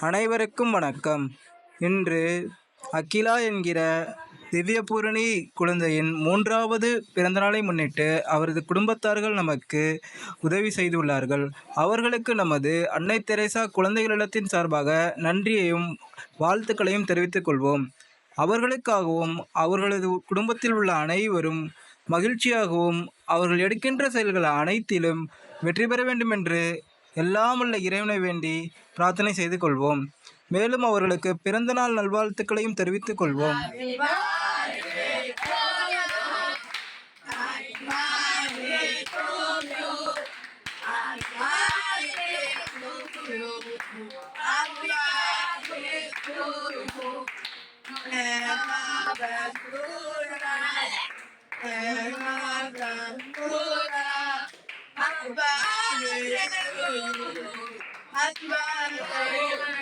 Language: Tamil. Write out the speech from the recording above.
அனைவருக்கும் வணக்கம். இன்று அகிலா என்கிற திவ்யபூரணி குழந்தையின் மூன்றாவது பிறந்தநாளை முன்னிட்டு அவரது குடும்பத்தார்கள் நமக்கு உதவி செய்துள்ளார்கள். அவர்களுக்கு நமது அன்னை தெரேசா குழந்தைகள் இல்லத்தின் சார்பாக நன்றியையும் வாழ்த்துக்களையும் தெரிவித்துக் கொள்வோம். அவர்களுக்காகவும் அவர்களது குடும்பத்தில் உள்ள அனைவரும் மகிழ்ச்சியாகவும் அவர்கள் எடுக்கின்ற செயல்கள் அனைத்திலும் வெற்றி பெற வேண்டுமென்று எல்லாம் உள்ள இறைவனை வேண்டி பிரார்த்தனை செய்து கொள்வோம் மேலும் அவர்களுக்கு பிறந்தநாள் நல்வாழ்த்துக்களையும் தெரிவித்துக் கொள்வோம் Bye. Akbar.